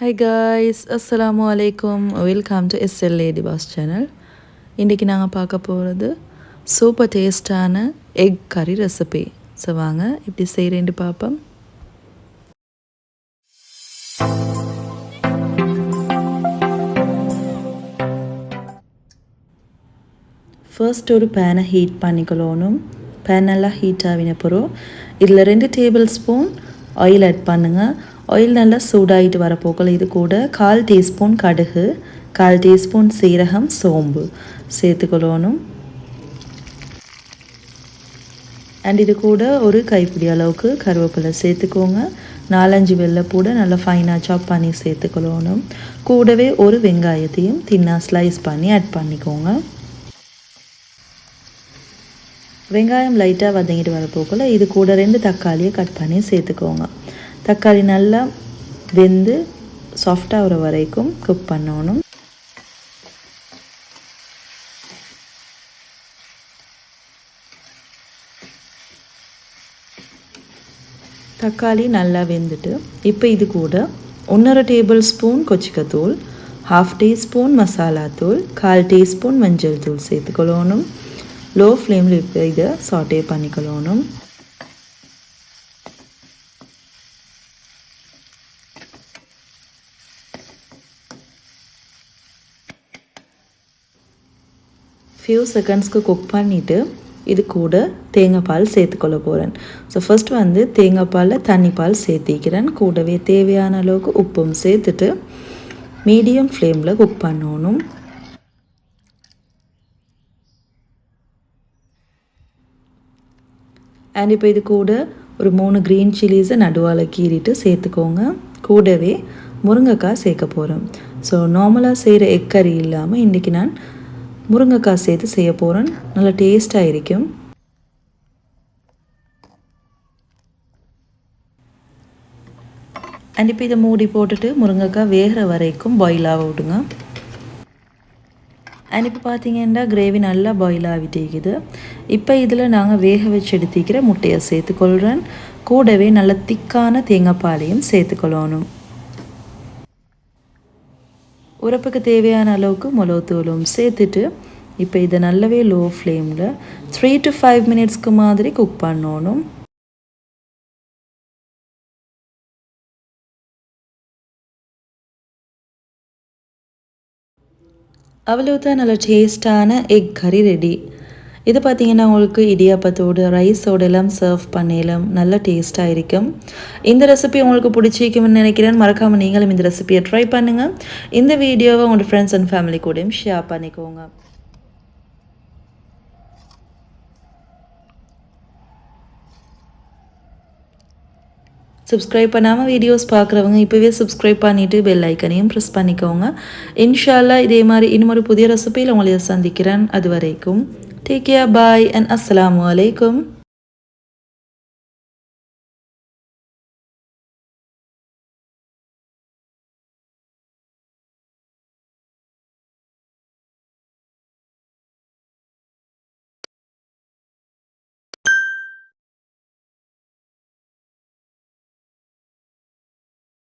High guys அஸ்ஸலாமு அலைக்கும் welcome to SL lady boss channel இன்றைக்கி நாங்கள் பார்க்க போகிறது சூப்பர் டேஸ்டான எக் கறி ரெசிபி ஸோ வாங்க இப்படி செய்கிறேன்ட்டு பார்ப்போம். ஃபர்ஸ்ட் ஒரு பேனை ஹீட் பண்ணிக்கொள்ளணும். பேன் நல்லா ஹீட் ஆகின பிறகு இதில் ரெண்டு டேபிள் ஸ்பூன் ஆயில் ஆட் பண்ணுங்கள் ஆயில் நல்லா சூடாகிட்டு வரப்போக்கில் இது கூட கால் டீஸ்பூன் கடுகு கால் டீஸ்பூன் சீரகம் சோம்பு சேர்த்துக்கொள்ளணும். அண்ட் இது கூட ஒரு கைப்பிடி அளவுக்கு கருவேப்பிலை சேர்த்துக்கோங்க. நாலஞ்சு வெள்ளைப்பூட நல்லா ஃபைனாக சாப் பண்ணி சேர்த்துக்கொள்ளணும். கூடவே ஒரு வெங்காயத்தையும் தின்னா ஸ்லைஸ் பண்ணி ஆட் பண்ணிக்கோங்க. வெங்காயம் லைட்டாக வதங்கிட்டு வரப்போக்கில் இது கூட ரெண்டு தக்காளியை கட் பண்ணி சேர்த்துக்கோங்க. தக்காளி நல்லா வெந்து சாஃப்டாகிற வரைக்கும் குக் பண்ணணும். தக்காளி நல்லா வெந்துட்டு இப்போ இது கூட ஒன்றரை டேபிள் ஸ்பூன் கொச்சிக்கத்தூள் ஹாஃப் டீஸ்பூன் மசாலாத்தூள் கால் டீஸ்பூன் மஞ்சள் தூள் சேர்த்துக்கொள்ளணும். லோ ஃப்ளேமில் இப்போ இதை சாட்டே பண்ணிக்கொள்ளணும். ஃபியூ செகண்ட்ஸ்க்கு குக் பண்ணிவிட்டு இது கூட தேங்காய் பால் சேர்த்துக்கொள்ள போகிறேன் ஸோ ஃபஸ்ட் வந்து தேங்காய் பாலில் தண்ணி பால் சேர்த்திக்கிறேன். கூடவே தேவையான அளவுக்கு உப்பும் சேர்த்துட்டு மீடியம் ஃப்ளேமில் குக் பண்ணணும். அண்ட் இப்போ இது கூட ஒரு மூணு க்ரீன் சில்லிஸை நடுவால் கீறிட்டு சேர்த்துக்கோங்க. கூடவே முருங்கைக்காய் சேர்க்க போகிறோம் ஸோ நார்மலாக செய்கிற எக் கறி இல்லாமல் இன்றைக்கி நான் முருங்கைக்காய் சேர்த்து செய்ய போகிறேன் நல்லா டேஸ்ட்டாக இருக்கும். அண்ட் இப்போ இதை மூடி போட்டுட்டு முருங்கைக்காய் வேகிற வரைக்கும் பாயில் ஆக விடுங்க. அண்ட் இப்போ பார்த்தீங்கன்னா கிரேவி நல்லா பாயில் ஆகிட்டேக்குது இப்போ இதில் நாங்கள் வேக வச்சு எடுத்துக்கிற முட்டையை சேர்த்துக்கொள்கிறேன். கூடவே நல்ல திக்கான தேங்காய் பாலையும் சேர்த்துக்கொள்ளணும். உரப்புக்கு தேவையான அளவுக்கு மிளகுத்தூளும் சேர்த்துட்டு இப்போ இதை நல்லாவே லோ ஃப்ளேமில் த்ரீ டு ஃபைவ் மினிட்ஸ்க்கு மாதிரி குக் பண்ணணும். அவ்வளோதான் நல்ல டேஸ்டான எக் கறி ரெடி இது பார்த்திங்கன்னா உங்களுக்கு இடியாப்பத்தோடு ரைஸோடு எல்லாம் சர்வ் பண்ணலாம் நல்ல டேஸ்ட்டாக இருக்கும். இந்த ரெசிபி உங்களுக்கு பிடிச்சிக்கும்னு நினைக்கிறேன். மறக்காமல் நீங்களும் இந்த ரெசிபியை ட்ரை பண்ணுங்கள் இந்த வீடியோவை உங்களோட ஃப்ரெண்ட்ஸ் அண்ட் ஃபேமிலி கூடயும் ஷேர் பண்ணிக்கோங்க. சப்ஸ்கிரைப் பண்ணாமல் வீடியோஸ் பார்க்குறவங்க இப்போவே சப்ஸ்கிரைப் பண்ணிவிட்டு பெல் ஐக்கனையும் ப்ரெஸ் பண்ணிக்கோங்க. இன்ஷால்லா இதே மாதிரி இன்னும் ஒரு புதிய ரெசிபியில் உங்களை சந்திக்கிறேன். அது வரைக்கும் டேக் கேர் பாய் அண்ட் அஸ்லாம் வலைக்கம்